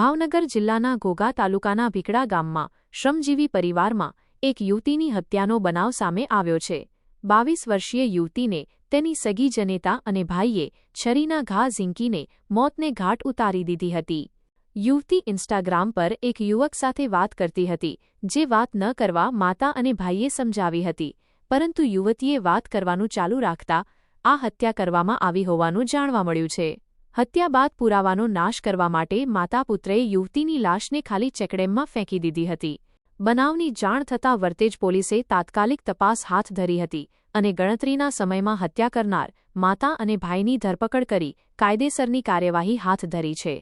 ભાવનગર જિલ્લાના ઘોઘા તાલુકાના ભીકડા ગામમાં શ્રમજીવી પરિવારમાં એક યુવતીની હત્યાનો બનાવ સામે આવ્યો છે. બાવીસ વર્ષીય યુવતીને તેની સગી જનેતા અને ભાઈએ છરીના ઘા ઝીંકીને મોતને ઘાટ ઉતારી દીધી હતી. યુવતી ઇન્સ્ટાગ્રામ પર એક યુવક સાથે વાત કરતી હતી, જે વાત ન કરવા માતા અને ભાઈએ સમજાવી હતી, પરંતુ યુવતીએ વાત કરવાનું ચાલુ રાખતા આ હત્યા કરવામાં આવી હોવાનું જાણવા મળ્યું છે. હત્યા બાદ પુરાવાનો નાશ કરવા માટે માતા પુત્રએ યુવતીની લાશને ખાલી ચેકડેમમાં ફેંકી દીધી હતી. બનાવની જાણ થતાં વર્તેજ પોલીસે તાત્કાલિક તપાસ હાથ ધરી હતી અને ગણતરીના સમયમાં હત્યા કરનાર માતા અને ભાઈની ધરપકડ કરી કાયદેસરની કાર્યવાહી હાથ ધરી છે.